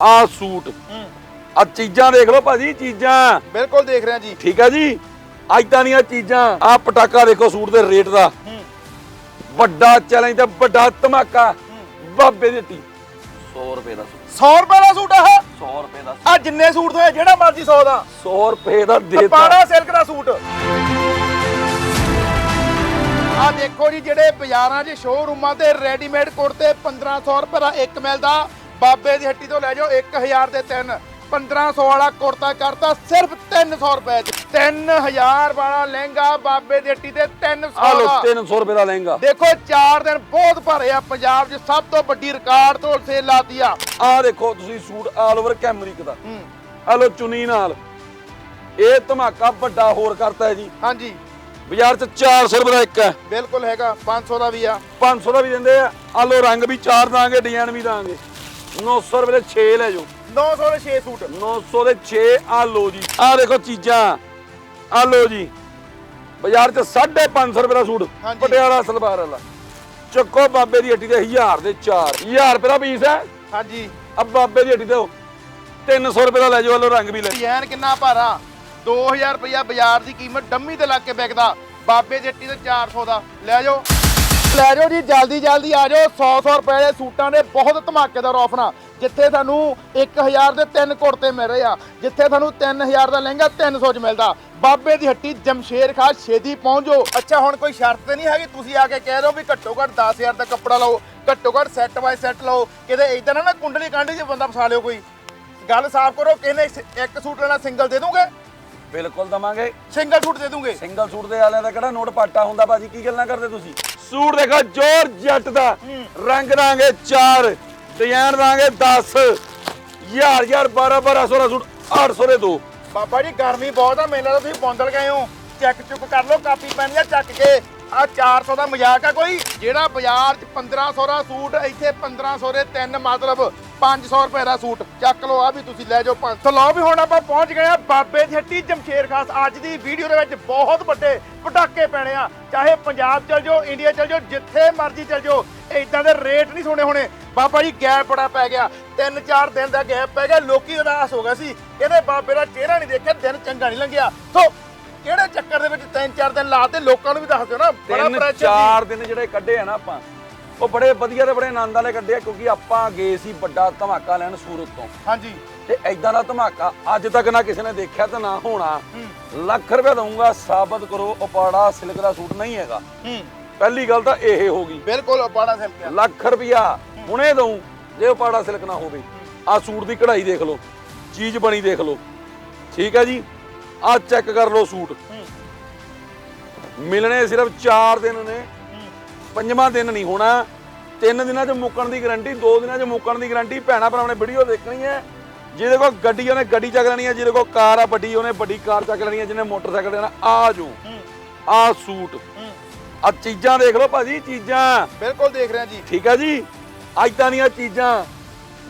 ਆ ਸੂਟ। ਆ ਚੀਜ਼ਾਂ ਦੇਖ ਲਓ ਭਾਜੀ ਚੀਜ਼ਾਂ। ਬਿਲਕੁਲ ਦੇਖ ਰਿਹਾ ਜੀ। ਠੀਕ ਆ ਜੀ? ਐਦਾਂ ਦੀਆਂ ਚੀਜ਼ਾਂ। ਆ ਪਟਾਕਾ ਦੇਖੋ ਸੂਟ ਦੇ ਰੇਟ ਦਾ। ਵੱਡਾ ਚੈਲੰਜ ਤੇ ਵੱਡਾ ਧਮਾਕਾ। ਬਾਬੇ ਦੀ ਟੀ 100 ਰੁਪਏ ਦਾ ਸੂਟ। 100 ਰੁਪਏ ਦਾ ਸੂਟ ਆ 100 ਰੁਪਏ ਦਾ ਆ ਜਿੰਨੇ ਸੂਟ ਹੋਏ ਜਿਹੜਾ ਮਰਜ਼ੀ 100 ਦਾ। 100 ਰੁਪਏ ਦਾ ਦੇਤਾ। ਪਾੜਾ ਸਿਲਕ ਦਾ ਸੂਟ। ਆ ਦੇਖੋ ਜੀ ਜਿਹੜੇ ਬਾਜ਼ਾਰਾਂ 'ਚ ਸ਼ੋਰੂਮਾਂ ਤੇ ਰੈਡੀਮੇਡ ਕੁੜਤੇ 1500 ਰੁਪਏ ਦਾ ਇੱਕ ਮਿਲਦਾ। ਬਾਬੇ ਦੀ ਹੱਟੀ ਤੋਂ ਲੈ ਜਾਓ 1000 ਦੇ ਤਿੰਨ। 1500 ਵਾਲਾ ਕੁੜਤਾ ਕਰਤਾ ਸਿਰਫ 300 ਰੁਪਏ 'ਚ। 3000 ਵਾਲਾ ਲਹਿੰਗਾ ਬਾਬੇ ਦੀ ਹੱਟੀ ਤੇ 300 ਆ ਲੋ ਦਾ 300 ਰੁਪਏ ਦਾ ਲਹਿੰਗਾ। ਦੇਖੋ 4 ਦਿਨ ਬਹੁਤ ਭਰੇ ਆ ਪੰਜਾਬ 'ਚ ਸਭ ਤੋਂ ਵੱਡੀ ਰਿਕਾਰਡ ਤੋਂ ਸੇਲ ਲਾਤੀ ਆ। ਆ ਦੇਖੋ ਤੁਸੀਂ ਸੂਟ ਆਲ ਓਵਰ ਕੈਮਰਿਕ ਦਾ। ਹੂੰ। ਆ ਲੋ ਚੁੰਨੀ ਨਾਲ। ਇਹ ਧਮਾਕਾ ਵੱਡਾ ਹੋਰ ਕਰਤਾ ਹੈ ਜੀ। ਹਾਂਜੀ। ਬਾਜ਼ਾਰ 'ਚ 400 ਰੁਪਏ ਦਾ ਇੱਕ ਹੈ। ਬਿਲਕੁਲ ਹੈਗਾ 500 ਦਾ ਵੀ ਆ। 500 ਦਾ ਵੀ ਦਿੰਦੇ ਆ। ਆ ਲੋ ਰੰਗ ਵੀ ਚਾਰ ਦਾਂਗੇ ਡਿਜ਼ਾਈਨ ਵੀ ਦਾਂਗੇ। 900 ਰੁਪਏ ਦੇ 6 ਲੈ ਜਾਓ। 900 ਦੇ 6 ਸੂਟ। 900 ਦੇ 6 ਆ ਲੋ ਜੀ। ਆ ਦੇਖੋ ਚੀਜ਼ਾਂ। ਆ ਲੋ ਜੀ। ਬਾਜ਼ਾਰ 'ਚ 550 ਰੁਪਏ ਦਾ ਸੂਟ ਹਾਂਜੀ। ਪਟਿਆਲਾ ਸਲਵਾਰ ਵਾਲਾ। ਚੱਕੋ ਬਾਬੇ ਦੀ ਹੱਟੀ ਦੇ 1000 ਦੇ 4 1000 ਰੁਪਏ ਦਾ ਪੀਸ ਹੈ। ਹਾਂਜੀ। ਆ ਬਾਬੇ ਦੀ ਹੱਟੀ ਦੇ 300 ਰੁਪਏ ਦਾ ਲੈ ਜਾਓ ਆ ਲੋ ਰੰਗ ਵੀ ਲੈ ਡਿਜ਼ਾਈਨ ਕਿੰਨਾ ਭਾਰਾ। 2000 ਰੁਪਇਆ ਬਾਜ਼ਾਰ ਦੀ ਕੀਮਤ ਡੰਮੀ ਤੇ ਲੱਗ ਕੇ ਵਿਕਦਾ। ਬਾਬੇ ਜੱਟੀ ਤੇ 400 ਦਾ। ਲੈ ਜਾਓ। ਲੈ ਜਾਓ ਜੀ, ਜਲਦੀ ਜਲਦੀ ਆ ਜਾਓ। 100 100 ਰੁਪਏ ਦੇ ਸੂਟਾਂ ਦੇ ਬਹੁਤ ਧਮਾਕੇਦਾਰ ਆਫਰਾਂ ਜਿੱਥੇ ਤੁਹਾਨੂੰ 1000 ਦੇ ਤਿੰਨ ਕੁੜਤੇ ਮਿਲ ਰਹੇ ਆ। ਜਿੱਥੇ ਤੁਹਾਨੂੰ 3000 ਦਾ ਲਹਿੰਗਾ 300 ਚ ਮਿਲਦਾ। ਬਾਬੇ ਦੀ ਹੱਟੀ, ਜਮਸ਼ੇਰ ਖਾਸ, ਛੇਦੀ ਪਹੁੰਚੋ। ਅੱਛਾ, ਹੁਣ ਕੋਈ ਸ਼ਰਤ ਤੇ ਨਹੀਂ ਹੈਗੀ? ਤੁਸੀਂ ਆ ਕੇ ਕਹਿ ਰਹੇ ਹੋ ਵੀ ਘੱਟੋ ਘੱਟ 10000 ਦਾ ਕੱਪੜਾ ਲਓ, ਘੱਟੋ ਘੱਟ ਸੈੱਟ ਬਾਈ ਸੈੱਟ ਲਓ। ਕਿਤੇ ਇਦਾਂ ਨਾ ਨਾ ਕੁੰਡਲੀ ਕਾਂਢੀ 'ਚ ਬੰਦਾ ਫਸਾ ਲਿਓ ਕੋਈ। ਗੱਲ ਸਾਫ਼ ਕਰੋ, ਕਿਹਨੇ ਇੱਕ ਸੂਟ ਲੈਣਾ ਸਿੰਗਲ ਦੇ ਦੋਗੇ? ਬਿਲਕੁਲ ਦਵਾਂਗੇ। ਸਿੰਗਲ ਸੂਟ ਦੇ ਦੂੰਗੇ। ਸਿੰਗਲ ਸੂਟ ਦੇ ਵਾਲਿਆਂ ਦਾ ਕਿਹੜਾ ਨੋਟ ਪਾਟਾ ਹੁੰਦਾ? ਬਾਜੀ ਕੀ ਗੱਲਾਂ ਕਰਦੇ ਤੁਸੀਂ? ਸੂਟ ਦੇਖੋ ਜੋਰ ਜੱਟ ਦਾ। ਰੰਗ ਦਾਂਗੇ 4 ਡਿਜ਼ਾਈਨ ਦਾਂਗੇ 10 ਯਾਰ ਯਾਰ 12 1200 ਦਾ ਸੂਟ 800 ਦੇ ਦੋ। ਬਾਬਾ ਜੀ ਗਰਮੀ ਬਹੁਤ ਆ ਲੱਗਦਾ ਤੁਸੀਂ ਬੌਂਦਲ ਗਏ ਹੋ। ਚੈੱਕ ਚੁੱਕ ਕਰ ਲਓ ਕਾਪੀ ਪੈਨ ਜਾਂ ਚੱਕ ਕੇ। ਆ 400 ਦਾ ਮਜ਼ਾਕ ਆ ਕੋਈ, ਜਿਹੜਾ ਬਾਜ਼ਾਰ 'ਚ 1500 ਦਾ ਸੂਟ, ਇੱਥੇ 1500 ਦੇ ਤਿੰਨ ਮਤਲਬ 500 ਰੁਪਏ ਦਾ ਸੂਟ। ਚੱਕ ਲਓ ਆ ਵੀ ਤੁਸੀਂ ਲੈ ਜਾਓ 500 ਲਓ ਵੀ ਹੁਣ ਆਪਾਂ ਪਹੁੰਚ ਗਏ ਆ ਬਾਬੇ ਦੀ ਹੱਟੀ ਜਮਸ਼ੇਰ ਖਾਸ। ਅੱਜ ਦੀ ਵੀਡੀਓ ਦੇ ਵਿੱਚ ਬਹੁਤ ਵੱਡੇ ਪਟਾਕੇ ਪੈਣੇ ਆ। ਚਾਹੇ ਪੰਜਾਬ ਚਲ ਜਾਓ, ਇੰਡੀਆ ਚਲ ਜਾਓ, ਜਿੱਥੇ ਮਰਜ਼ੀ ਚਲ ਜਾਓ ਇਦਾਂ ਦੇ ਰੇਟ ਨਹੀਂ ਸੁਣੇ ਹੋਣੇ। ਬਾਬਾ ਜੀ, ਗੈਪ ਬੜਾ ਪੈ ਗਿਆ। ਤਿੰਨ ਚਾਰ ਦਿਨ ਦਾ ਗੈਪ ਪੈ ਗਿਆ। ਲੋਕੀ ਉਦਾਸ ਹੋ ਗਏ ਸੀ। ਇਹਦੇ ਬਾਬੇ ਦਾ ਚਿਹਰਾ ਨਹੀਂ ਦੇਖਿਆ, ਦਿਨ ਚੰਗਾ ਨਹੀਂ ਲੰਘਿਆ। ਸੋ ਕਿਹੜੇ ਚੱਕਰ ਦੇ ਵਿੱਚ ਤਿੰਨ ਚਾਰ ਦਿਨ ਲਾਤੇ ਲੋਕਾਂ ਨੂੰ ਵੀ ਦੱਸ ਦਿਓ ਨਾ ਬੜਾ ਤਿੰਨ ਪ੍ਰੈਸ਼ਰ ਚਾਰ ਦਿਨ ਜਿਹੜੇ ਕੱਢੇ ਆ ਨਾ ਆਪਾਂ ਉਹ ਬੜੇ ਵਧੀਆ ਤੇ ਬੜੇ ਆਨੰਦ ਵਾਲੇ ਕੱਢੇ ਆ ਕਿਉਂਕਿ ਆਪਾਂ ਗਏ ਸੀ ਵੱਡਾ ਧਮਾਕਾ ਲੈਣ ਸੂਰਤ ਤੋਂ। ਹਾਂਜੀ। ਤੇ ਐਦਾਂ ਦਾ ਧਮਾਕਾ ਅੱਜ ਤੱਕ ਨਾ ਕਿਸੇ ਨੇ ਦੇਖਿਆ ਤੇ ਨਾ ਹੋਣਾ। ਲੱਖ ਰੁਪਏ ਦਊਂਗਾ ਸਾਬਤ ਕਰੋ ਉਪਾੜਾ ਸਿਲਕ ਦਾ ਸੂਟ ਨਹੀਂ ਹੈਗਾ। ਹੂੰ। ਪਹਿਲੀ ਗੱਲ ਤਾਂ ਇਹ ਹੋ ਗਈ। ਬਿਲਕੁਲ ਬਾੜਾ ਸਿਲਕ ਲੱਖ ਰੁਪਿਆ ਹੁਣੇ ਦਊਂ ਜੇ ਉਪਾੜਾ ਸਿਲਕ ਨਾ ਹੋਵੇ। ਆ ਸੂਟ ਦੀ ਕਢਾਈ ਦੇਖ ਲਓ ਚੀਜ਼ ਬਣੀ ਦੇਖ ਲਓ। ਠੀਕ ਹੈ ਜੀ? ਆ ਚੈੱਕ ਕਰ ਲਓ ਸੂਟ। ਮਿਲਣੇ ਸਿਰਫ 4 ਦਿਨ ਨੇ। ਪੰਜਵਾਂ ਦਿਨ ਨਹੀਂ ਹੋਣਾ। ਤਿੰਨ ਦਿਨਾਂ 'ਚ ਮੁੱਕਣ ਦੀ ਗਾਰੰਟੀ ਦੋ ਦਿਨਾਂ 'ਚ ਮੁੱਕਣ ਦੀ ਗਾਰੰਟੀ। ਭੈਣਾ ਭਰਾਵਾਂ ਨੇ ਵੀਡੀਓ ਦੇਖਣੀ ਹੈ। ਜਿਹਦੇ ਕੋਲ ਗੱਡੀ ਉਹਨੇ ਗੱਡੀ ਚੱਕ ਲੈਣੀ ਹੈ। ਜਿਹਦੇ ਕੋਲ ਕਾਰ ਆ ਵੱਡੀ ਉਹਨੇ ਵੱਡੀ ਕਾਰ ਚੱਕ ਲੈਣੀ ਹੈ। ਜਿਹਨੇ ਮੋਟਰਸਾਈਕਲ ਲੈਣਾ ਆ ਜੋ ਆ ਸੂਟ। ਆ ਚੀਜ਼ਾਂ ਦੇਖ ਲਓ ਭਾਜੀ ਚੀਜ਼ਾਂ। ਬਿਲਕੁਲ ਦੇਖ ਰਹੇ ਹਾਂ ਜੀ। ਠੀਕ ਆ ਜੀ? ਐਦਾਂ ਦੀਆਂ ਚੀਜ਼ਾਂ।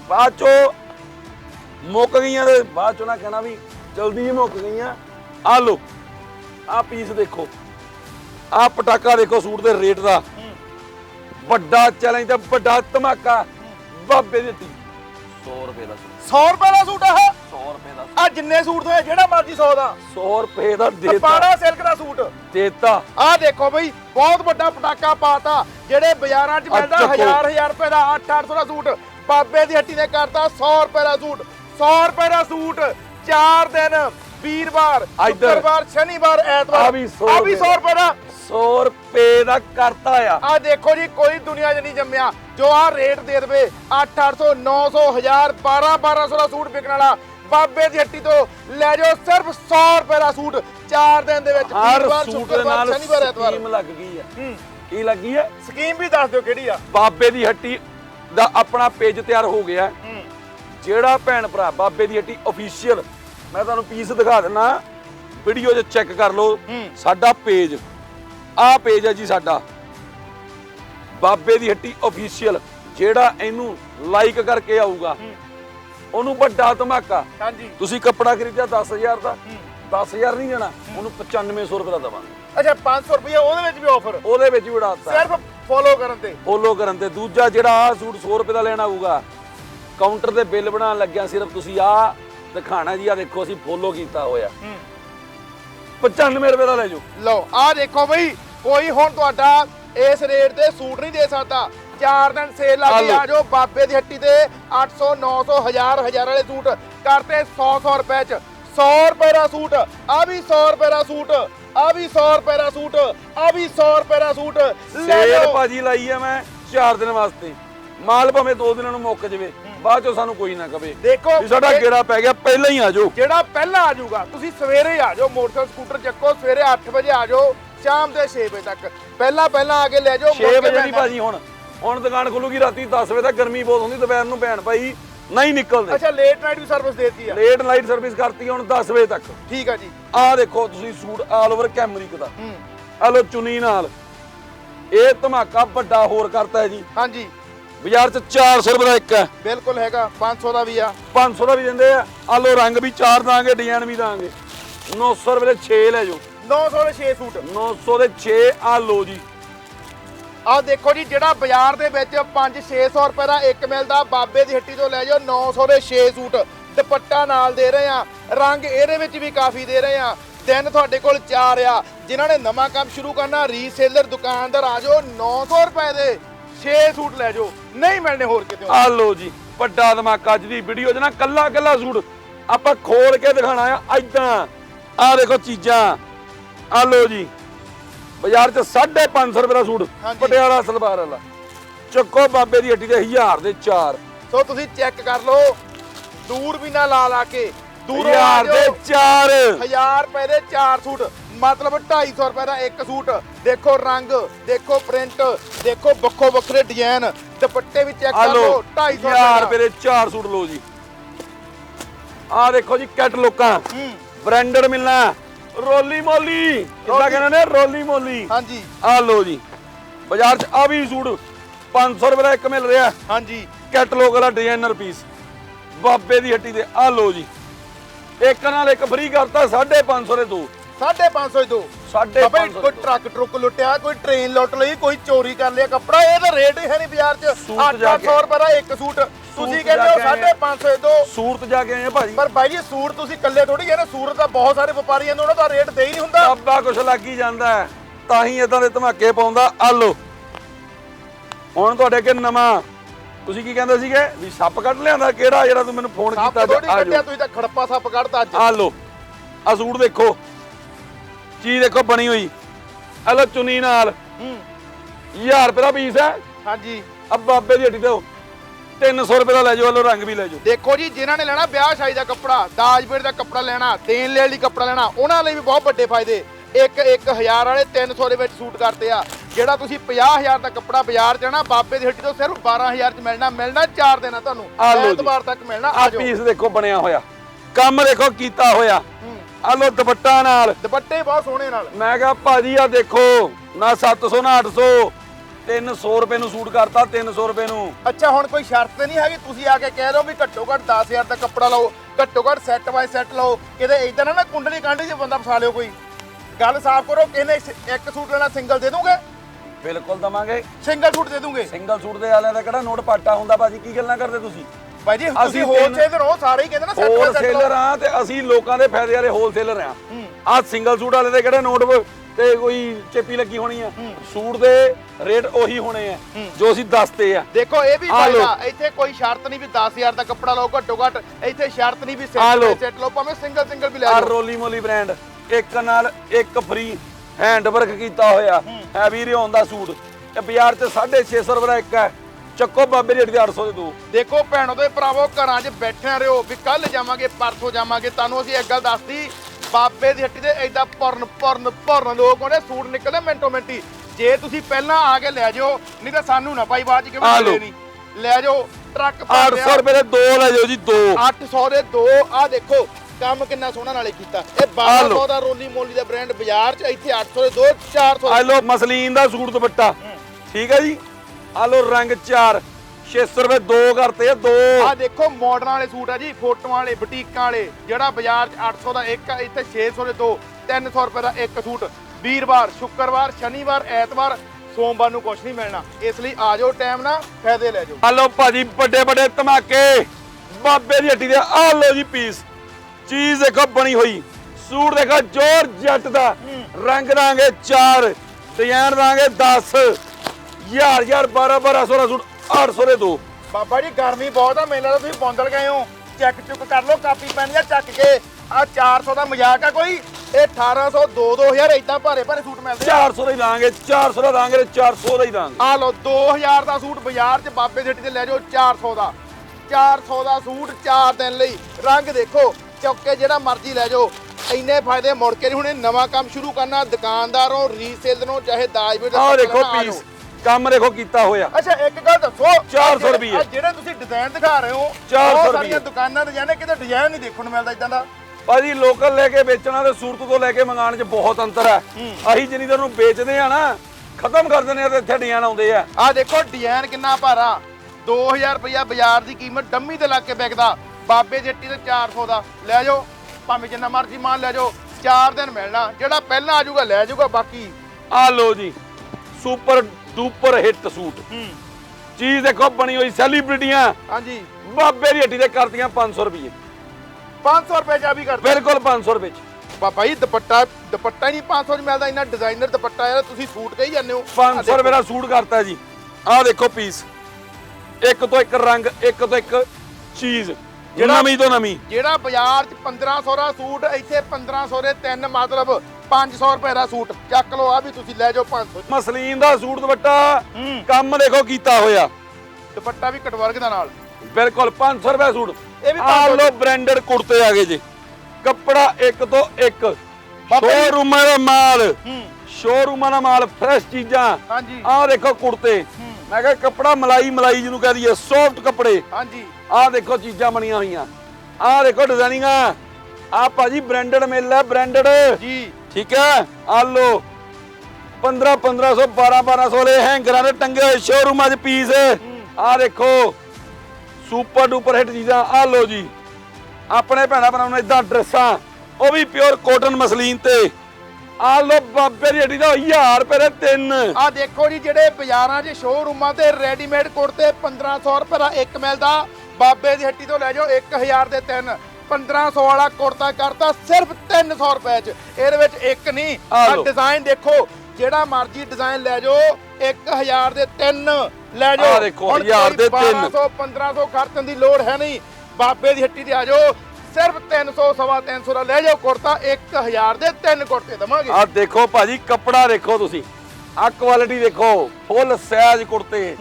ਬਾਅਦ ਚੋਂ ਮੁੱਕ ਗਈਆਂ ਤੇ ਬਾਅਦ ਚੋਂ ਨਾ ਕਹਿਣਾ ਵੀ ਜਲਦੀ ਹੀ ਮੁੱਕ ਗਈਆਂ। ਆ ਲੋ ਆ ਪੀਸ ਦੇਖੋ। ਆ ਪਟਾਕਾ ਦੇਖੋ ਸੂਟ ਦੇ ਰੇਟ ਦਾ। ਵੱਡਾ ਚੈਲੰਜ ਤੇ ਵੱਡਾ ਧਮਾਕਾ। ਬਾਬੇ ਦੀ ਟੀ 100 ਰੁਪਏ ਦਾ ਸੂਟ। 100 ਰੁਪਏ ਦਾ ਸੂਟ ਆ 100 ਰੁਪਏ ਦਾ ਆ ਜਿੰਨੇ ਸੂਟ ਹੋਏ ਜਿਹੜਾ ਮਰਜ਼ੀ 100 ਦਾ। 100 ਰੁਪਏ ਦਾ ਦੇਤਾ। ਬਾੜਾ ਸਿਲਕ ਦਾ ਸੂਟ। ਦੇਤਾ। ਆ ਦੇਖੋ ਬਈ ਬਹੁਤ ਵੱਡਾ ਪਟਾਕਾ ਪਾਤਾ। ਜਿਹੜੇ ਬਾਜ਼ਾਰਾਂ 'ਚ ਮਿਲਦਾ। ਹਜ਼ਾਰ ਹਜ਼ਾਰ ਰੁਪਏ ਦਾ 8-800 ਦਾ ਸੂਟ। ਬਾਬੇ ਦੀ ਹੱਟੀ ਨੇ ਕਰਤਾ 100 ਰੁਪਏ ਦਾ ਸੂਟ। 100 ਰੁਪਏ ਦਾ ਸੂਟ। 4 ਦਿਨ ਵੀਰਵਾਰ ਇੱਧਰ। ਸ਼ੁੱਕਰਵਾਰ ਸ਼ਨੀਵਾਰ ਐਤਵਾਰ। ਆਹ ਵੀ 100 ਆ ਵੀ 100 ਰੁਪਏ ਦਾ। 100 ਰੁਪਏ ਦਾ ਕਰਤਾ ਆ। ਆ ਦੇਖੋ ਜੀ ਕੋਈ ਦੁਨੀਆ 'ਚ ਨਹੀਂ ਜੰਮਿਆ। ਜੋ ਆ ਰੇਟ ਦੇ ਦੇਵੇ 8-800 900 1000 12-1200 ਦਾ ਸੂਟ ਵਿਕਣ ਵਾਲਾ ਬਾਬੇ ਦੀ ਹੱਟੀ ਤੋਂ ਲੈ ਜਾਓ ਸਿਰਫ 100 ਰੁਪਏ ਦਾ ਸੂਟ 4 ਦਿਨ ਦੇ ਵਿੱਚ ਹਰ ਵੀਰਵਾਰ ਸੂਟ ਦੇ ਸ਼ੁੱਕਰਵਾਰ ਨਾਲ ਸ਼ਨੀਵਾਰ ਐਤਵਾਰ। ਸਕੀਮ ਲੱਗ ਗਈ ਆ। ਹੂੰ। ਕੀ ਲੱਗੀ ਆ? ਸਕੀਮ ਵੀ ਦੱਸ ਦਿਓ ਕਿਹੜੀ ਆ। ਬਾਬੇ ਦੀ ਹੱਟੀ ਦਾ ਆਪਣਾ ਪੇਜ ਤਿਆਰ ਹੋ ਗਿਆ। ਹੈ। ਹੂੰ ਜਿਹੜਾ ਭੈਣ ਭਰਾ ਬਾਬੇ ਦੀ ਹੱਟੀ ਅਫੀਸ਼ੀਅਲ ਮੈਂ ਤੁਹਾਨੂੰ ਪੀਸ ਦਿਖਾ ਦਿੰਨਾ। ਵੀਡੀਓ 'ਚ ਚੈੱਕ ਕਰ ਲਓ। ਸਾਡਾ ਪੇਜ ਆਹ ਪੇਜ ਹੈ ਜੀ ਸਾਡਾ। ਬਾਬੇ ਦੀ ਹੱਟੀ ਅਫੀਸ਼ੀਅਲ ਜਿਹੜਾ ਇਹਨੂੰ ਲਾਈਕ ਕਰਕੇ ਆਊਗਾ। ਉਹਨੂੰ ਵੱਡਾ ਧਮਾਕਾ। ਹਾਂਜੀ। ਤੁਸੀਂ ਕੱਪੜਾ ਖਰੀਦਿਆ 10000 ਦਾ। 10000 ਨਹੀਂ ਦੇਣਾ। ਉਹਨੂੰ 9500 ਰੁਪਏ ਦਾ ਦਵਾਂਗੇ। ਅੱਛਾ 500 ਰੁਪਏ ਉਹਦੇ ਵਿੱਚ ਵੀ ਆਫਰ ਉਹਦੇ ਵਿੱਚ ਵੀ ਉਡਾਤਾ ਸਿਰਫ ਫੋਲੋ ਕਰਨ ਤੇ? ਫੋਲੋ ਕਰਨ ਤੇ। ਦੂਜਾ ਜਿਹੜਾ ਆ ਸੂਟ 100 ਰੁਪਏ ਦਾ ਲੈਣਾ ਆਊਗਾ। ਕਾਊਂਟਰ ਤੇ ਬਿੱਲ ਬਣਾਉਣ ਲੱਗਿਆ ਸਿਰਫ ਤੁਸੀਂ ਆ ਦਿਖਾਣਾ ਜੀ ਆ ਦੇਖੋ ਅਸੀਂ ਫੋਲੋ ਕੀਤਾ ਹੋਇਆ। ਹੂੰ 95 ਰੁਪਏ ਦਾ ਲੈ ਜਾਓ। ਲਓ ਆਹ ਦੇਖੋ ਬਈ ਕੋਈ ਹੁਣ ਤੁਹਾਡਾ ਇਸ ਰੇਟ ਤੇ ਸੂਟ ਨਹੀਂ ਦੇ ਸਕਦਾ। ਚਾਰ ਦਿਨ ਸੇਲ ਆ ਲੱਗੀ ਲਓ। ਆ ਜਾਓ ਬਾਬੇ ਦੀ ਹੱਟੀ ਤੇ 800 900 1000 ਹਜ਼ਾਰ ਵਾਲੇ ਸੂਟ ਕਰਤੇ 100 100 ਰੁਪਏ ਚ। 100 ਰੁਪਏ ਦਾ ਸੂਟ ਆ ਵੀ 100 ਰੁਪਏ ਦਾ ਸੂਟ ਆ ਵੀ 100 ਰੁਪਏ ਦਾ ਸੂਟ ਆ ਵੀ 100 ਰੁਪਏ ਦਾ ਸੂਟ। ਸੇਲ ਭਾਜੀ ਲਾਈ ਆ ਮੈਂ 4 ਦਿਨ ਵਾਸਤੇ। ਮਾਲ ਭਾਵੇਂ 2 ਦਿਨਾਂ ਨੂੰ ਮੁੱਕ ਜਵੇ। ਬਾਅਦ ਚੋਂ ਸਾਨੂੰ ਕੋਈ ਨਾ ਕਵੇ। ਦੇਖੋ ਵੀ ਸਾਡਾ ਗੇੜਾ ਪੈ ਗਿਆ ਪਹਿਲਾਂ ਹੀ ਆ ਜਾਓ। ਜਿਹੜਾ ਪਹਿਲਾਂ ਆ ਜਾਊਗਾ ਤੁਸੀਂ ਸਵੇਰੇ ਆ ਜਾਓ ਮੋਟਰਸਾਈਕਲ ਸਕੂਟਰ ਚੱਕੋ ਸਵੇਰੇ 8 ਵਜੇ ਆ ਜਾਓ ਸ਼ਾਮ ਦੇ 6 ਵਜੇ ਤੱਕ। ਪਹਿਲਾਂ ਪਹਿਲਾਂ ਆ ਕੇ ਲੈ ਜਾਓ 6 ਮੁੜ ਕੇ ਵਜੇ ਦੀ ਮੈਂ- ਭਾਜੀ ਹੁਣ। ਹੁਣ ਦੁਕਾਨ ਖੁੱਲੂਗੀ ਰਾਤੀ 10 ਵਜੇ ਤੱਕ ਗਰਮੀ ਬਹੁਤ ਹੁੰਦੀ ਦੁਪਹਿਰ ਨੂੰ ਭੈਣ ਭਾਈ ਨਹੀਂ ਨਿਕਲਦੇ। ਅੱਛਾ ਲੇਟ ਨਾਈਟ ਵੀ ਸਰਵਿਸ ਦੇਤੀ ਆ। ਲੇਟ ਨਾਈਟ ਸਰਵਿਸ ਕਰਤੀ ਹੁਣ 10 ਵਜੇ ਤੱਕ। ਠੀਕ ਆ ਜੀ। ਆਹ ਦੇਖੋ ਤੁਸੀਂ ਸੂਟ ਆਲ ਓਵਰ ਕੈਮਰਿਕ ਦਾ ਹੂੰ। ਆ ਲੋ ਚੁੰਨੀ ਨਾਲ। ਇਹ ਧਮਾਕਾ ਵੱਡਾ ਹੋਰ ਕਰਤਾ ਹੈ ਜੀ। ਹਾਂਜੀ। ਬਾਜ਼ਾਰ 'ਚ 400 ਰੁਪਏ ਦਾ ਇੱਕ। ਹੈ ਬਿਲਕੁਲ ਹੈਗਾ 500 ਦਾ ਵੀ ਆ। 500 ਦਾ ਵੀ ਦਿੰਦੇ ਆ। ਆ ਲੋ ਰੰਗ ਵੀ ਚਾਰ ਦਾਂਗੇ ਡਿਜ਼ਾਈਨ ਵੀ ਦਾਂਗੇ। 900 ਰੁਪਏ ਦੇ 6 ਲੈ ਜਾਓ। 900 ਦੇ 6 ਸੂਟ। 900 ਦੇ 6 ਆ ਲੋ ਜੀ। ਆਹ ਦੇਖੋ ਜੀ ਜਿਹੜਾ ਬਾਜ਼ਾਰ ਦੇ ਵਿੱਚ 5-600 ਰੁਪਏ ਦਾ ਇੱਕ ਮਿਲਦਾ ਬਾਬੇ ਦੀ ਹੱਟੀ ਤੋਂ ਲੈ ਜਾਓ 900 ਦੇ 6 ਸੂਟ। ਦੁਪੱਟਾ ਨਾਲ ਦੇ ਰਹੇ ਆ ਰੰਗ ਇਹਦੇ ਵਿੱਚ ਵੀ ਕਾਫੀ ਦੇ ਰਹੇ ਆ ਦਿਨ ਤੁਹਾਡੇ ਕੋਲ ਚਾਰ ਆ। ਜਿਨ੍ਹਾਂ ਨੇ ਨਵਾਂ ਕੰਮ ਸ਼ੁਰੂ ਕਰਨਾ ਰੀਸੇਲਰ ਦੁਕਾਨਦਾਰ ਆ ਜਾਓ 900 ਰੁਪਏ ਦੇ। 6 ਸੂਟ ਲੈ ਜਾਓ। ਨਹੀਂ ਮਿਲਣੇ ਹੋਰ ਕਿਤੇ ਆ ਲੋ ਜੀ ਵੱਡਾ ਧਮਾਕਾ ਅੱਜ ਦੀ ਵੀਡੀਓ 'ਚ ਨਾ ਕੱਲਾ ਕੱਲਾ ਸੂਟ ਆਪਾਂ ਖੋਲ ਕੇ ਦਿਖਾਣਾ ਆ ਐਦਾਂ ਆ ਦੇਖੋ ਚੀਜ਼ਾਂ। ਆ ਲੋ ਜੀ ਬਾਜ਼ਾਰ 'ਚ 550 ਰੁਪਏ ਦਾ ਸੂਟ। ਪਟਿਆਲਾ ਸਲਵਾਰ ਵਾਲਾ। ਚੱਕੋ ਬਾਬੇ ਦੀ ਹੱਟੀ ਦੇ 1000 ਦੇ 4 ਸੋ ਤੁਸੀਂ ਚੈੱਕ ਕਰ ਲਓ ਦੂਰ ਵੀ ਨਾ ਲਾ ਲਾ ਕੇ ਦੂਰੋਂ ਆ 1000 ਦੇ ਜਾਓ 4 1000 ਰੁਪਏ ਦੇ 4 ਸੂਟ ਮਤਲਬ 250 ਰੁਪਏ ਦਾ ਇੱਕ ਸੂਟ। ਦੇਖੋ ਰੰਗ ਦੇਖੋ ਪ੍ਰਿੰਟ ਦੇਖੋ ਵੱਖੋ ਵੱਖਰੇ ਡਿਜ਼ਾਈਨ। ਦੁਪੱਟੇ ਵੀ ਚੈੱਕ ਆ ਕਰ ਲੋ ਲਓ 250 1000 ਰੁਪਏ ਰੁਪਏ ਦੇ 4 ਸੂਟ ਲੋ ਜੀ। ਆ ਦੇਖੋ ਜੀ ਕੈਟ ਲੋਕਾਂ। ਹੂੰ। ਬ੍ਰਾਂਡਡ ਮਿਲਣਾ। ਰੋਲੀ ਮੋਲੀ। ਕਿੱਦਾਂ ਰੋਲੀ- ਕਹਿੰਦੇ ਨੇ ਰੋਲੀ ਮੋਲੀ। ਹਾਂਜੀ। ਆ ਲੋ ਜੀ। ਬਾਜ਼ਾਰ 'ਚ ਆ ਵੀ ਸੂਟ 500 ਰੁਪਏ ਦਾ ਇੱਕ ਮਿਲ ਰਿਹਾ। ਹਾਂਜੀ। ਕੈਟਲੌਗ ਵਾਲਾ ਡਿਜ਼ਾਈਨਰ ਪੀਸ ਬਾਬੇ ਦੀ ਹੱਟੀ ਦੇ। ਆ ਲੋ ਜੀ। ਇੱਕ ਨਾਲ ਇੱਕ ਫ੍ਰੀ ਕਰਤਾ 550 ਦੇ ਦੋ। 550 ਦੋ। ਬਾਬੇ 550 ਕੋਈ ਟਰੱਕ ਟਰੁੱਕ ਲੁੱਟਿਆ ਕੋਈ ਟ੍ਰੇਨ ਲੁੱਟ ਲਈ ਕੋਈ ਚੋਰੀ ਕਰ ਲਿਆ ਕੱਪੜਾ ਇਹ ਤਾਂ ਰੇਟ ਹੀ ਹੈ ਨਹੀਂ ਬਾਜ਼ਾਰ 'ਚ। ਸੂਟ ਜਾ ਕੇ- 800 ਰੁਪਏ ਦਾ ਇੱਕ ਸੂਟ। ਤੁਸੀਂ ਜਾ ਕਹਿੰਦੇ ਹੋ ਕੇ ਆਏ ਆ। 550 ਦੋ। ਸੂਰਤ ਜਾ ਕੇ ਆਏ ਆ ਭਾਜੀ। ਪਰ ਬਾਈ ਜੀ ਸੂਟ ਤੁਸੀਂ ਇਕੱਲੇ ਥੋੜੀ ਜਿਹੇ ਸੂਰਤ ਦਾ ਬਹੁਤ ਸਾਰੇ ਵਪਾਰੀਆਂ ਨੇ ਉਹਨਾਂ ਦਾ ਰੇਟ ਦੇ ਹੀ ਨਹੀਂ ਹੁੰਦਾ। ਅੱਬਾ ਕੁਛ ਲੱਗ ਹੀ ਜਾਂਦਾ ਹੈ। ਤਾਂ ਹੀ ਇਦਾਂ ਦੇ ਧਮਾਕੇ ਪਾਉਂਦਾ। ਆ ਲੋ ਹੁਣ ਤੁਹਾਡੇ ਅੱਗੇ ਨਵਾਂ ਤੁਸੀਂ ਕੀ ਕਹਿੰਦੇ ਸੀਗੇ? ਵੀ ਸੱਪ ਕੱਢ ਲਿਆਂਦਾ ਕਿਹੜਾ ਜਿਹੜਾ ਤੂੰ ਮੈਨੂੰ ਫੋਨ ਸੱਪ ਕੀਤਾ ਥੋੜੀ ਕੱਢਿਆ ਤੁਸੀਂ ਤਾਂ ਖੜੱਪਾ ਸੱਪ ਕੱਢਤਾ ਅੱਜ। ਆ ਲੋ ਆ ਸੂਟ ਦੇਖੋ। ਚੀਜ਼ ਦੇਖੋ ਬਣੀ ਹੋਈ। ਆ ਲੋ ਚੁੰਨੀ ਨਾਲ। ਹੂੰ। 1000 ਰੁਪਏ ਦਾ ਪੀਸ ਹੈ। ਹਾਂਜੀ। ਆ ਬਾਬੇ ਦੀ ਹੱਟੀ ਤੋਂ 300 ਰੁਪਏ ਦਾ ਲੈ ਜਾਓ ਲੋ ਰੰਗ ਵੀ ਲੈ ਜਾਓ। ਦੇਖੋ ਜੀ ਜਿਨ੍ਹਾਂ ਨੇ ਲੈਣਾ ਵਿਆਹ ਸ਼ਾਦੀ ਦਾ ਕੱਪੜਾ ਦਾਜ ਬੇੜ ਦਾ ਕੱਪੜਾ ਲੈਣਾ ਦੇਣ ਲੈਣ ਲਈ ਕੱਪੜਾ ਲੈਣਾ ਉਹਨਾਂ ਲਈ ਵੀ ਬਹੁਤ ਵੱਡੇ ਫਾਇਦੇ। ਇੱਕ 1000 ਵਾਲੇ 300 ਦੇ ਵਿੱਚ ਸੂਟ ਕਰਤੇ ਆ। ਜਿਹੜਾ ਤੁਸੀਂ 50000 ਦਾ ਕੱਪੜਾ ਬਾਜ਼ਾਰ ਚ ਨਾ ਬਾਬੇ ਦੀ ਹੱਟੀ ਤੋਂ ਸਿਰਫ 12000 ਚ ਮਿਲਣਾ ਮਿਲਣਾ 4 ਦਿਨ ਤੁਹਾਨੂੰ। ਆ ਲਓ ਜੀ। ਐਤਵਾਰ ਤੱਕ ਮਿਲਣਾ ਆ ਆ ਜਾਓ। ਪੀਸ ਦੇਖੋ ਬਣਿਆ ਹੋਇਆ। ਕੰਮ ਦੇਖੋ ਕੀਤਾ ਹੋਇਆ। ਆ ਲੋ ਦੁਪੱਟਾ ਨਾਲ। ਦੁਪੱਟੇ ਬਹੁਤ ਸੋਹਣੇ ਨਾਲ। ਮੈਂ ਕਿਹਾ ਭਾਜੀ ਆ ਦੇਖੋ ਨਾ 700 ਨਾ 800 300 ਰੁਪਏ ਨੂੰ ਸੂਟ ਕਰਤਾ 300 ਰੁਪਏ ਨੂੰ। ਅੱਛਾ ਹੁਣ ਕੋਈ ਸ਼ਰਤ ਤੇ ਨਹੀਂ ਹੈਗੀ? ਤੁਸੀਂ ਆ ਕੇ ਕਹਿ ਰਹੇ ਹੋ ਵੀ ਘੱਟੋ ਘੱਟ 10000 ਦਾ ਕੱਪੜਾ ਲਓ ਘੱਟੋ ਘੱਟ ਸੈੱਟ ਬਾਈ ਸੈੱਟ ਲਓ। ਕਿਤੇ ਇਦਾਂ ਨਾ ਨਾ ਕੁੰਡਲੀ ਕਾਂਢੀ 'ਚ ਬੰਦਾ ਫਸਾ ਲਿਓ ਕੋਈ। ਗੱਲ ਸਾਫ਼ ਕਰੋ ਕਿਹਨੇ ਸ- ਇੱਕ ਸੂਟ ਲੈਣਾ ਸਿੰਗਲ ਦੇ ਦੋਗੇ? ਬਿਲਕੁਲ ਦਵਾਂਗੇ ਸਿੰਗਲ ਸੂਟ ਦੇ ਦੋਗੇ ਸਿੰਗਲ ਸੂਟ ਦੇ ਵਾਲਿਆਂ ਦਾ ਕਿਹੜਾ ਨੋਟ ਪਾਟਾ ਹੁੰਦਾ ਭਾਜੀ ਕੀ ਗੱਲਾਂ ਕਰਦੇ ਤੁਸੀਂ ਭਾਈ ਜੀ ਅਸੀਂ ਤੁਸੀਂ ਹੋਲਸੇਲਰ ਹੋ ਸਾਰੇ ਹੀ ਕਹਿੰਦੇ ਨਾ ਸੈੱਟ ਹੋਲਸੇਲਰ ਆ ਤੇ ਅਸੀਂ ਲੋਕਾਂ ਦੇ ਫਾਇਦੇ ਵਾਲੇ ਹੋਲਸੇਲਰ ਆ। ਆ ਸਿੰਗਲ ਸੂਟ ਵਾਲੇ ਦੇ ਕਿਹੜੇ ਨੋਟ ਤੇ ਕੋਈ ਚੇਪੀ ਲੱਗੀ ਹੋਣੀ ਆ। ਸੂਟ ਦੇ ਰੇਟ ਉਹੀ ਹੋਣੇ ਆ। ਜੋ ਅਸੀਂ ਦੱਸਦੇ ਆ ਦੇਖੋ ਇਹ ਵੀ ਆ। ਫਾਇਦਾ ਇੱਥੇ ਕੋਈ ਸ਼ਰਤ ਨਹੀਂ ਵੀ 10000 ਦਾ ਕੱਪੜਾ ਲਓ ਘੱਟੋ ਘੱਟ ਇੱਥੇ ਸ਼ਰਤ ਨਹੀਂ ਵੀ ਆ ਸੈੱਟ ਲਓ। ਭਾਵੇਂ ਸਿੰਗਲ ਸਿੰਗਲ ਵੀ ਲੈ ਆ ਲਓ ਰੋਲੀ ਮੋਲੀ ਬ੍ਰਾਂਡ ਇੱਕ ਨਾਲ ਇੱਕ ਫ੍ਰੀ ਹੈਂਡ ਵਰਕ ਕੀਤਾ ਹੋਇਆ। ਹੈਵੀ ਰਿਓਨ ਦਾ ਸੂਟ। ਇਹ ਬਾਜ਼ਾਰ 'ਚ 650 ਰੁਪਏ ਦਾ ਇੱਕ ਹੈ। ਚੱਕੋ ਬਾਬੇ ਦੀ ਹੱਟੀ ਦੇ 800 ਦੇ ਦੋ। ਦੇਖੋ ਭੈਣੋ ਤੇ ਭਰਾਵੋ ਘਰਾਂ 'ਚ ਬੈਠਿਆਂ ਰਿਓ ਵੀ ਕੱਲ ਜਾਵਾਂਗੇ ਪਰਸੋਂ ਜਾਵਾਂਗੇ। ਤੁਹਾਨੂੰ ਅਸੀਂ ਇੱਕ ਗੱਲ ਦੱਸਦੀ ਬਾਬੇ ਦੀ ਹੱਟੀ ਤੇ ਐਦਾਂ ਪੁਰਨ ਪੁਰਨ ਪੁਰਨ ਲੋਕ ਉਹਨੇ ਸੂਟ ਨਿਕਲਦੇ ਮਿੰਟੋ ਮਿੰਟੀ। ਜੇ ਤੁਸੀਂ ਪਹਿਲਾਂ ਆ ਕੇ ਲੈ ਜਾਓ ਨਹੀਂ ਤਾਂ ਸਾਨੂੰ ਨਾ ਪਾਈ ਬਾਅਦ 'ਚ ਕਿਵੇਂ ਲਓ। ਨਹੀਂ ਲੈ ਜਾਓ ਟਰੱਕ 800 ਰੁਪਏ ਦੇ ਦੋ ਲੈ ਜਾਓ ਜੀ ਦੋ। 800 ਦੇ ਦੋ। ਆ ਦੇਖੋ ਕੰਮ ਕਿੰਨਾ ਸੋਹਣਾ ਨਾਲੇ ਕੀਤਾ। ਇਹ ਆ ਲਓ। 1200 ਦਾ ਰੋਲੀ ਮੋਲੀ ਦਾ ਬ੍ਰਾਂਡ ਬਾਜ਼ਾਰ 'ਚ ਇੱਥੇ 800 ਦੇ ਦੋ 400 ਆ ਲੋ ਮਸਲੀਨ ਦਾ ਸੂਟ ਦੁਪੱਟਾ। ਠੀਕ ਹੈ ਜੀ? ਆ ਲੋ ਰੰਗ ਚਾਰ। 600 ਰੁਪਏ ਦੋ ਕਰਤੇ ਆ ਦੋ। ਆ ਦੇਖੋ ਮਾਡਰਨ ਵਾਲੇ ਸੂਟ ਆ ਜੀ ਫੋਟੋਆਂ ਵਾਲੇ ਬੁਟੀਕਾਂ ਵਾਲੇ। ਜਿਹੜਾ ਬਾਜ਼ਾਰ 'ਚ 800 ਦਾ ਇੱਕ ਆ, ਇੱਥੇ 600 ਦੇ ਦੋ 300 ਰੁਪਏ ਦਾ ਇੱਕ ਸੂਟ। ਵੀਰਵਾਰ ਸ਼ੁੱਕਰਵਾਰ ਸ਼ਨੀਵਾਰ ਐਤਵਾਰ ਸੋਮਵਾਰ ਨੂੰ ਕੁਝ ਨਹੀਂ ਮਿਲਣਾ। ਇਸ ਲਈ ਆ ਜਾਓ ਟਾਈਮ ਨਾਲ ਫਾਇਦੇ ਲੈ ਜਾਓ। ਆ ਲਓ ਭਾਜੀ ਵੱਡੇ ਵੱਡੇ ਧਮਾਕੇ। ਬਾਬੇ ਦੀ ਹੱਟੀ ਦੇ ਆ ਲਓ ਜੀ ਪੀਸ ਚੀਜ਼ ਦੇਖੋ ਬਣੀ ਹੋਈ। ਸੂਟ ਦੇਖੋ ਜੋਰ ਜੱਟ ਦਾ। ਰੰਗ ਦਾਂਗੇ 4 ਡਿਜ਼ਾਈਨ ਦਾਂਗੇ 10 ਯਾਰ ਯਾਰ 12 1200 ਦਾ ਸੂਟ 800 ਦੇ ਦੋ। ਬਾਬਾ ਜੀ ਗਰਮੀ ਬਹੁਤ ਆ ਮੈਨੂੰ ਲੱਗਦਾ ਤੁਸੀਂ ਬੌਂਦਲ ਗਏ ਹੋ। ਚੈੱਕ ਚੁੱਕ ਕਰ ਲਓ ਕਾਪੀ ਪੈਨ ਜਾਂ ਚੱਕ ਕੇ। ਆ 400 ਦਾ ਮਜ਼ਾਕ ਆ ਕੋਈ। ਇਹ 1800 2 2000 ਇਦਾਂ ਭਾਰੇ ਭਾਰੇ ਸੂਟ ਮਿਲਦੇ ਆ। 400 ਦਾ ਹੀ ਦਾਂਗੇ 400 ਦਾ ਤੇ 400 ਦਾ ਹੀ ਦਾਂਗੇ। ਆ ਲਓ 2000 ਦਾ ਸੂਟ ਬਾਜ਼ਾਰ 'ਚ ਬਾਬੇ ਦੇ ਹੱਟੀ ਤੇ ਲੈ ਜਾਓ 400 ਦਾ। 400 ਦਾ ਸੂਟ 4 ਦਿਨ ਲਈ। ਰੰਗ ਦੇਖੋ ਚੌਕੇ ਜਿਹੜਾ ਮਰਜ਼ੀ ਲੈ ਜਾਓ। ਇੰਨੇ ਫਾਇਦੇ ਮੁੜ ਕੇ ਨਹੀਂ ਹੁਣੇ। ਨਵਾਂ ਕੰਮ ਸ਼ੁਰੂ ਕਰਨਾ ਦੁਕਾਨਦਾਰੋਂ ਰੀਸੇਲ ਨੂੰ ਚਾਹੇ ਦਾਜ ਵੀ ਆਹ ਦੇਖੋ ਪੀਸ ਕੰਮ ਦੇਖੋ ਕੀਤਾ ਹੋਇਆ। ਅੱਛਾ ਇੱਕ ਗੱਲ ਦੱਸੋ। 400 ਰੁਪਈਏ। ਆਹ ਜਿਹੜੇ ਤੁਸੀਂ ਡਿਜ਼ਾਈਨ ਦਿਖਾ ਰਹੇ ਹੋ 400 ਬਹੁਤ ਰੁਪਈਏ। ਸਾਰੀਆਂ ਦੁਕਾਨਾਂ ਤੇ ਜਾਣੇ ਕਿਤੇ ਡਿਜ਼ਾਈਨ ਨਹੀਂ ਦੇਖਣ ਨੂੰ ਮਿਲਦਾ ਇਦਾਂ ਦਾ। ਭਾਜੀ ਲੋਕਲ ਲੈ ਕੇ ਵੇਚਣਾ ਤੇ ਸੂਰਤ ਤੋਂ ਲੈ ਕੇ ਮੰਗਾਉਣ 'ਚ ਬਹੁਤ ਅੰਤਰ ਹੈ। ਅਸੀਂ ਜਿੰਨੀ ਦਰ ਨੂੰ ਵੇਚਦੇ ਆ ਨਾ ਖਤਮ ਕਰ ਦਿੰਦੇ ਆ ਤੇ ਇੱਥੇ ਡਿਜ਼ਾਈਨ ਆਉਂਦੇ ਆ। ਆਹ ਦੇਖੋ ਡਿਜ਼ਾਈਨ ਕਿੰਨਾ ਭਾਰਾ। 2000 ਰੁਪਇਆ ਬਾਜ਼ਾਰ ਦੀ ਕੀਮਤ ਡੰਮੀ ਤੇ ਲੱਗ ਕੇ ਵਿਕਦਾ। ਬਾਬੇ ਜੱਟੀ ਤੇ 400 ਦਾ। ਲੈ ਜਾਓ ਭਾਵੇਂ ਜਿੰਨਾ ਮਰਜ਼ੀ ਮਾਲ ਲੈ ਜਾਓ 4 ਦਿਨ ਮਿਲਣਾ। ਜਿਹੜਾ ਪਹਿਲਾਂ ਆ ਜਾਊਗਾ ਲੈ ਜਾਊਗਾ ਬਾਕੀ ਆ ਲੋ ਜੀ ਸੁਪਰ ਡੂਪਰ ਹਿੱਟ ਸੂਟ ਚੀਜ਼ ਦੇਖੋ ਬਣੀ ਹੋਈ ਸੈਲੀਬ੍ਰਿਟੀਆਂ ਹਾਂਜੀ। ਬਾਬੇ ਦੀ ਹੱਟੀ ਤੇ ਕਰਤੀਆਂ 500 ਰੁਪਏ 500 ਰੁਪਏ ਚਾ ਵੀ ਕਰਦਾ। ਬਿਲਕੁਲ 500 ਰੁਪਏ ਚ। ਬਾਬਾ ਜੀ ਦੁਪੱਟਾ ਦੁਪੱਟਾ ਹੀ ਨਹੀਂ 500 ਚ ਮਿਲਦਾ ਇੰਨਾ ਡਿਜ਼ਾਈਨਰ ਦੁਪੱਟਾ ਯਾਰ ਤੁਸੀਂ ਸੂਟ ਕਹੀ ਜਾਂਦੇ ਹੋ। 500 ਰੁਪਏ ਦਾ ਸੂਟ ਕਰਤਾ ਜੀ। ਆਹ ਦੇਖੋ ਪੀਸ ਇੱਕ ਤੋਂ ਇੱਕ ਰੰਗ ਇੱਕ ਤੋਂ ਇੱਕ ਚੀਜ਼। ਜਿਹੜਾ- ਨਵੀਂ ਤੋਂ ਨਵੀਂ। ਜਿਹੜਾ ਬਾਜ਼ਾਰ 'ਚ 1500 ਦਾ ਸੂਟ ਇੱਥੇ 1500 ਦੇ ਤਿੰਨ ਮਤਲਬ 500 ਰੁਪਏ ਦਾ ਸੂਟ। ਚੱਕ ਲਓ ਆ ਵੀ ਤੁਸੀਂ ਲੈ ਜਾਓ 500 ਮਸਲੀਨ ਦਾ ਸੂਟ ਦੁਪੱਟਾ ਹੂੰ। ਕੰਮ ਦੇਖੋ ਕੀਤਾ ਹੋਇਆ। ਦੁਪੱਟਾ ਵੀ ਕਟਵਰਗ ਦਾ ਨਾਲ। ਬਿਲਕੁਲ 500 ਰੁਪਏ ਸੂਟ। ਇਹ ਵੀ ਆ 500 ਲੋ ਬ੍ਰਾਂਡਡ ਕੁੜਤੇ ਆ ਗਏ ਜੀ। ਕੱਪੜਾ ਇੱਕ ਤੋਂ ਇੱਕ। ਬਾਬਾ ਜੀ- ਸ਼ੋਰੂਮਾਂ ਦਾ ਮਾਲ। ਹੂੰ। ਸ਼ੋਰੂਮਾਂ ਦਾ ਮਾਲ ਫਰੈਸ਼ ਚੀਜ਼ਾਂ। ਹਾਂਜੀ। ਆਹ ਦੇਖੋ ਕੁੜਤੇ। ਹੂੰ। ਮੈਂ ਕਿਹਾ ਕੱਪੜਾ ਮਲਾਈ ਮਲਾਈ ਜਿਹਨੂੰ ਕਹਿ ਦਈਏ ਸੌਫਟ ਕੱਪੜੇ। ਹਾਂਜੀ। ਆਹ ਦੇਖੋ ਚੀਜ਼ਾਂ ਬਣੀਆਂ ਹੋਈਆਂ। ਆਹ ਦੇਖੋ ਡਿਜ਼ਾਈਨਿੰਗਾਂ ਆਹ ਭਾਜੀ ਬ੍ਰਾਂਡਡ ਮਿਲ ਹੈ ਬ੍ਰਾਂਡਡ ਜੀ। ਠੀਕ ਹੈ? ਆ ਲੋ 15 1500 12 1200 ਵਾਲੇ ਹੈਂਗਰਾਂ ਦੇ ਟੰਗੇ ਹੋਏ ਸ਼ੋਰੂਮਾਂ ਪੀਸ ਆਹ ਦੇਖੋ। ਸੁਪਰ ਡੂਪਰ ਹਿੱਟ ਚੀਜ਼ਾਂ। ਆਹ ਲੋ ਜੀ। ਆਪਣੇ ਭੈਣਾ ਭਰਾਵਾਂ ਨੂੰ ਇਦਾਂ ਡਰੈਸਾਂ। ਉਹ ਵੀ ਪਿਓਰ ਕੋਟਨ ਮਸਲੀਨ ਤੇ। ਆਹ ਲੋ ਬਾਬੇ ਦੀ ਹੱਡੀ ਦਾ 1000 ਰੁਪਏ ਦੇ ਤਿੰਨ। ਆ ਦੇਖੋ ਜੀ ਜਿਹੜੇ ਬਾਜ਼ਾਰਾਂ 'ਚ ਸ਼ੋਰੂਮਾਂ ਤੇ ਰੈਡੀਮੇਡ ਕੁੜਤੇ 1500 ਰੁਪਏ ਦਾ ਇੱਕ ਮਿਲਦਾ ਬਾਬੇ ਦੀ ਹੱਟੀ ਤੋਂ ਲੈ ਜਾਓ 1000 ਦੇ ਤਿੰਨ। 1500 ਵਾਲਾ ਕੁੜਤਾ ਕਰਤਾ ਸਿਰਫ 300 ਰੁਪਏ 'ਚ। ਇਹਦੇ ਵਿੱਚ ਇੱਕ ਨਹੀਂ ਆ ਆ। ਡਿਜ਼ਾਈਨ ਦੇਖੋ ਜਿਹੜਾ ਮਰਜ਼ੀ ਡਿਜ਼ਾਈਨ ਲੈ ਜਾਓ 1000 ਦੇ ਤਿੰਨ ਲੈ ਜਾਓ। ਆਹ ਦੇਖੋ, ਹੁਣ 1000 ਦੇ ਤਿੰਨ। 1200 1500 ਖਰਚਣ ਦੀ ਲੋੜ ਹੈ ਨਹੀਂ। ਬਾਬੇ ਦੀ ਹੱਟੀ ਤੇ ਆ ਜਾਓ ਸਿਰਫ 300 ਸਵਾ 300 ਦਾ ਲੈ ਜਾਓ ਕੁੜਤਾ 1000 ਦੇ ਤਿੰਨ ਕੁੜਤੇ ਦਵਾਂਗੇ। ਆਹ ਦੇਖੋ ਭਾਜੀ ਕੱਪੜਾ ਦੇਖੋ ਤੁਸੀਂ। ਆਹ ਕੁਆਲਿਟੀ ਦੇਖੋ ਫੁੱਲ ਸਾਈਜ਼ ਕੁੜਤੇ।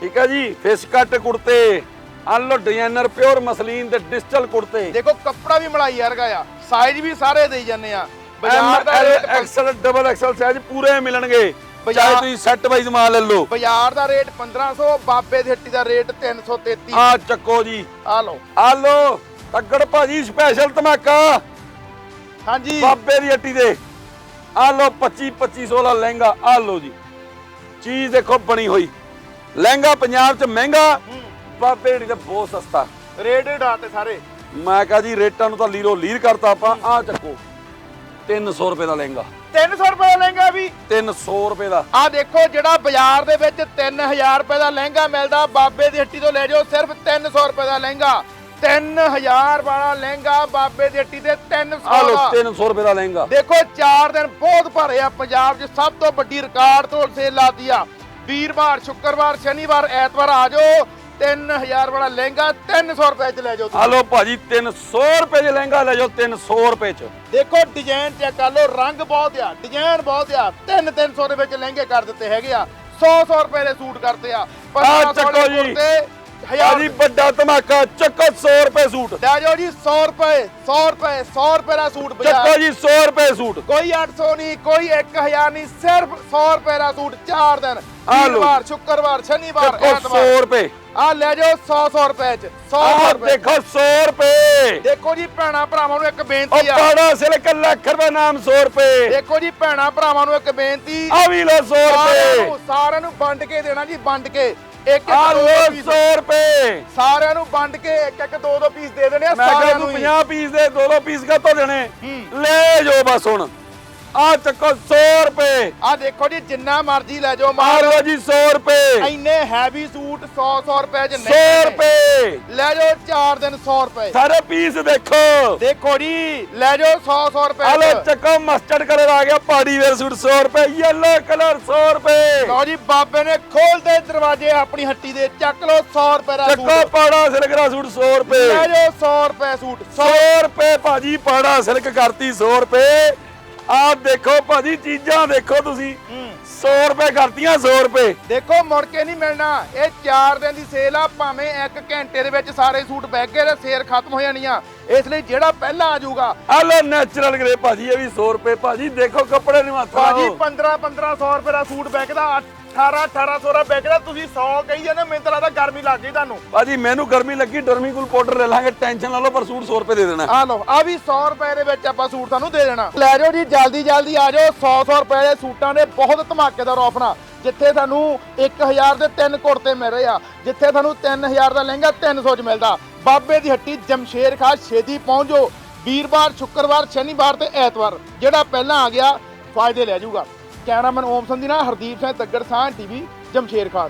ਠੀਕ ਹੈ ਜੀ? ਫਿਸ਼ ਕੱਟ ਕੁੜਤੇ ਆਹ ਲੋ ਡਿਜ਼ਾਈਨਰ ਪਿਓਰ ਮਸਲੀਨ ਤੇ ਡਿਜੀਟਲ ਕੁੜਤੇ। ਦੇਖੋ ਕੱਪੜਾ ਵੀ ਮਲਾਈ ਵਰਗਾ ਆ। ਸਾਈਜ਼ ਵੀ ਸਾਰੇ ਦੇਈ ਜਾਂਦੇ ਆ। ਬਾਜ਼ਾਰ ਦਾ rate XL double XL size ਪੂਰੇ ਮਿਲਣਗੇ। ਚਾਹੇ ਤੁਸੀਂ ਸੈੱਟ ਵਾਈਜ਼ ਮਾਲ ਲੈ ਲਓ। ਬਾਜ਼ਾਰ ਦਾ ਰੇਟ 1500 ਬਾਬੇ ਦੀ ਹੱਟੀ ਦਾ ਰੇਟ 333 ਆ ਚੱਕੋ ਜੀ। ਆ ਲਓ। ਆ ਲੋ ਤੱਗੜ ਭਾਜੀ ਸਪੈਸ਼ਲ ਧਮਾਕਾ। ਹਾਂਜੀ। ਬਾਬੇ ਦੀ ਹੱਟੀ ਦੇ। ਆ ਲੋ 25 2500 ਦਾ ਲਹਿੰਗਾ ਆ ਲੋ ਜੀ। ਚੀਜ਼ ਦੇਖੋ ਬਣੀ ਹੋਈ। ਲਹਿੰਗਾ ਪੰਜਾਬ 'ਚ ਮਹਿੰਗਾ ਬਾਬੇ ਦੀ ਹੱਟੀ ਤੇ ਬਹੁਤ ਸਸਤਾ। ਰੇਟ ਡਾਤੇ ਸਾਰੇ। ਮੈਂ ਕਹਾ ਜੀ ਰੇਟਾਂ ਨੂੰ ਤਾਂ ਲੀਰੋ ਲੀਰ ਕਰਤਾ ਆਪਾਂ ਆ ਚੱਕੋ। 300 ਰੁਪਏ ਦਾ ਲਹਿੰਗਾ। 300 ਰੁਪਏ ਦਾ ਲਹਿੰਗਾ ਵੀ? 300 ਰੁਪਏ ਦਾ। ਆ ਦੇਖੋ ਜਿਹੜਾ ਬਾਜ਼ਾਰ ਦੇ ਵਿੱਚ 3000 ਰੁਪਏ ਦਾ ਲਹਿੰਗਾ ਮਿਲਦਾ ਬਾਬੇ ਦੀ ਹੱਟੀ ਤੋਂ ਲੈ ਜਾਓ ਸਿਰਫ 300 ਰੁਪਏ ਦਾ ਲਹਿੰਗਾ। 3000 ਵਾਲਾ ਲਹਿੰਗਾ ਬਾਬੇ ਦੀ ਹੱਟੀ ਤੇ 300 ਆ ਲੋ ਦਾ। 300 ਰੁਪਏ ਦਾ ਲਹਿੰਗਾ। ਦੇਖੋ 4 ਦਿਨ ਬਹੁਤ ਭਰੇ ਆ ਪੰਜਾਬ 'ਚ ਸਭ ਤੋਂ ਵੱਡੀ ਰਿਕਾਰਡ ਤੋੜ ਸੇਲ ਲਾਤੀ ਆ। ਵੀਰਵਾਰ ਸ਼ੁੱਕਰਵਾਰ ਸ਼ਨੀਵਾਰ ਐਤਵਾਰ ਆ ਜਾਓ 3000 ਵਾਲਾ ਲਹਿੰਗਾ 300 ਰੁਪਏ 'ਚ ਲੈ ਜਾਓ ਤੁਸੀਂ। ਆ ਲੋ ਭਾਜੀ 300 ਰੁਪਏ ਦੇ ਲਹਿੰਗਾ ਲੈ ਜਾਓ 300 ਰੁਪਏ 'ਚ। ਦੇਖੋ ਡਿਜ਼ਾਈਨ ਚੈੱਕ ਕਰ ਲਓ ਰੰਗ ਬਹੁਤ ਆ ਡਿਜ਼ਾਈਨ ਬਹੁਤ ਆ। 3 300 ਦੇ ਵਿੱਚ ਲਹਿੰਗੇ ਕਰ ਦਿੱਤੇ ਹੈਗੇ ਆ 100 100 ਰੁਪਏ ਦੇ ਸੂਟ ਕਰਤੇ ਆ। 1500 ਚੱਕੋ ਜੀ। ਹਜ਼ਾਰ ਭਾਜੀ ਵੱਡਾ ਧਮਾਕਾ ਚੱਕੋ 100 ਰੁਪਏ ਸੂਟ। ਲੈ ਜਾਓ ਜੀ 100 ਰੁਪਏ 100 ਰੁਪਏ 100 ਰੁਪਏ ਦਾ ਸੂਟ ਚੱਕੋ ਬਾਜ਼ਾਰ ਜੀ 100 ਰੁਪਏ ਸੂਟ। ਕੋਈ 800 ਨਹੀਂ ਕੋਈ 1000 ਨਹੀਂ ਸਿਰਫ 100 ਰੁਪਏ ਦਾ ਸੂਟ 4 ਦਿਨ। ਆ ਲਓ। ਵੀਰਵਾਰ ਸ਼ੁੱਕਰਵਾਰ ਸ਼ਨੀਵਾਰ ਚੱਕੋ 100 ਐਤਵਾਰ। ਰੁਪਏ। ਆ ਲੈ ਜਾਓ 100 100 ਰੁਪਏ ਚ 100 ਆਹ ਰੁਪਏ। ਦੇਖੋ 100 ਰੁਪਏ। ਦੇਖੋ ਜੀ ਭੈਣਾ ਭਰਾਵਾਂ ਨੂੰ ਇੱਕ ਉਹ ਬੇਨਤੀ ਆ। ਪਾੜਾ ਸਿਲਕ ਲੱਖ ਰੁਪਏ ਨਾਮ 100 ਰੁਪਏ। ਦੇਖੋ ਜੀ ਭੈਣਾ ਭਰਾਵਾਂ ਨੂੰ ਇੱਕ ਬੇਨਤੀ। ਆ ਵੀ ਲੋ 100 ਸਾਰਿਆਂ ਰੁਪਏ ਨੂੰ ਸਾਰਿਆਂ ਨੂੰ ਵੰਡ ਕੇ ਦੇਣਾ ਜੀ ਵੰਡ ਕੇ। ਇੱਕ ਆ ਦੋ ਲੋ ਦੋ ਪੀਸ 100 ਰੁਪਏ ਸਾਰਿਆਂ ਨੂੰ ਵੰਡ ਕੇ ਇੱਕ ਇੱਕ ਦੋ ਦੋ ਪੀਸ ਦੇ ਦੇਣੇ ਆ ਮੈਂ ਕਿਹਾ ਸਾਰਿਆਂ ਤੂੰ ਨੂੰ ਹੀ। 50 ਪੀਸ ਦੇ ਦੋ ਦੋ ਪੀਸ ਕਾਤੋਂ ਦੇਣੇ ਹੂੰ। ਲੈ ਜੋ ਬਸ ਹੁਣ ਆ ਚੱਕੋ 100 ਰੁਪਏ। ਆ ਦੇਖੋ ਜੀ ਜਿੰਨਾ ਮਰਜ਼ੀ ਲੈ ਜਾਓ ਆ ਲਓ ਜੀ 100 ਰੁਪਏ। ਇੰਨੇ ਹੈਵੀ ਸੂਟ 100 100 ਰੁਪਏ ਚ 100 ਨਹੀਂ ਰੁਪਏ। ਲੈ ਜਾਓ 4 ਦਿਨ 100 ਰੁਪਏ। ਸਾਰੇ ਪੀਸ ਦੇਖੋ। ਦੇਖੋ ਜੀ ਲੈ ਜਾਓ 100 100 ਰੁਪਏ ਆ ਲਓ। ਚੱਕੋ ਮਸਟਰਡ ਕਲਰ ਆ ਗਿਆ ਪਾੜੀ ਵੇਅਰ ਸੂਟ 100 ਰੁਪਏ ਯੈਲੋ ਕਲਰ 100 ਰੁਪਏ। ਲਓ ਜੀ ਬਾਬੇ ਨੇ ਖੋਲ ਦੇ ਦਰਵਾਜ਼ੇ ਆਪਣੀ ਹੱਟੀ ਦੇ ਚੱਕ ਲਓ 100 ਰੁਪਏ ਦਾ ਚੱਕੋ ਸੂਟ। ਪਾੜਾ ਸਿਲਕ ਦਾ ਸੂਟ 100 ਰੁਪਏ। ਲੈ ਜਾਓ 100 ਰੁਪਏ ਸੂਟ 100 ਰੁਪਏ ਭਾਜੀ ਪਾੜਾ ਸਿਲਕ ਕਰਤੀ 100 ਰੁਪਏ। ਆ ਦੇਖੋ ਭਾਜੀ ਚੀਜ਼ਾਂ ਦੇਖੋ ਤੁਸੀਂ। 100 ਰੁਪਏ ਕਰਤੀਆਂ 100 ਰੁਪਏ। ਦੇਖੋ ਮੁੜ ਕੇ ਨਹੀਂ ਮਿਲਣਾ। ਇਹ 4 ਦਿਨ ਦੀ ਸੇਲ ਆ ਭਾਵੇਂ 1 ਘੰਟੇ ਦੇ ਵਿੱਚ ਸਾਰੇ ਸੂਟ ਬੈਗ ਗਏ ਤੇ ਸੇਲ ਖਤਮ ਹੋ ਜਾਣੀ ਆ। ਇਸ ਲਈ ਜਿਹੜਾ ਪਹਿਲਾਂ ਆ ਜਾਊਗਾ। ਆ ਲੋ ਨੈਚੁਰਲ ਗਰੇ ਭਾਜੀ ਇਹ ਵੀ 100 ਰੁਪਏ। ਭਾਜੀ ਦੇਖੋ ਕੱਪੜੇ ਨੂੰ ਹੱਥ ਭਾਜੀ ਲਾਓ। 15 1500 ਰੁਪਏ ਦਾ ਸੂਟ ਬੈਗਦਾ 18 1800 ਦਾ ਬੈਗਦਾ ਤੁਸੀਂ 100 ਕਹੀ ਜਾਂਦੇ ਮੈਨੂੰ ਤਾਂ ਲੱਗਦਾ ਗਰਮੀ ਲੱਗ ਗਈ ਤੁਹਾਨੂੰ। ਭਾਜੀ ਮੈਨੂੰ ਗਰਮੀ ਲੱਗੀ ਡਰਮੀਕੂਲ ਪਾਊਡਰ ਲੈ ਲਾਂਗੇ ਟੈਨਸ਼ਨ ਨਾ ਲਓ ਪਰ ਸੂਟ 100 ਰੁਪਏ ਦੇ ਦੇਣਾ। ਆ ਲਓ ਆ ਵੀ 100 ਰੁਪਏ ਦੇ ਵਿੱਚ ਆਪਾਂ ਸੂਟ ਤੁਹਾਨੂੰ ਦੇ ਦੇਣਾ। ਲੈ ਜਾਓ ਜੀ ਜਲਦੀ ਜਲਦੀ ਆ ਜਾਓ 100 100 ਰੁਪਏ ਦੇ ਸੂਟਾਂ ਦੇ ਬਹੁਤ ਧਮਾਕੇਦਾਰ ਆਫਰ ਆ ਜਿੱਥੇ ਤੁਹਾਨੂੰ 1000 ਦੇ ਤਿੰਨ ਕੁੜਤੇ ਮਿਲ ਰਹੇ ਆ ਜਿੱਥੇ ਤੁਹਾਨੂੰ 3000 ਦਾ ਲਹਿੰਗਾ 300 ਚ ਮਿਲਦਾ। ਬਾਬੇ ਦੀ ਹੱਟੀ ਜਮਸ਼ੇਰ ਖਾਂ ਛੇਤੀ ਪਹੁੰਚ। ਵੀਰਵਾਰ ਸ਼ੁੱਕਰਵਾਰ ਸ਼ਨੀਵਾਰ ਤੇ ਐਤਵਾਰ ਜਿਹੜਾ ਪਹਿਲਾਂ ਆ ਗਿਆ ਫਾਇਦੇ ਲੈ ਜਾਊਗਾ। ਕੈਮਰਾਮੈਨ ਓਮ ਸੰਧੀ ਨਾਲ ਹਰਦੀਪ ਸਿੰਘ ਤੱਗੜ ਸਾਹ ਟੀਵੀ ਜਮਸ਼ੇਰ ਖਾਨ।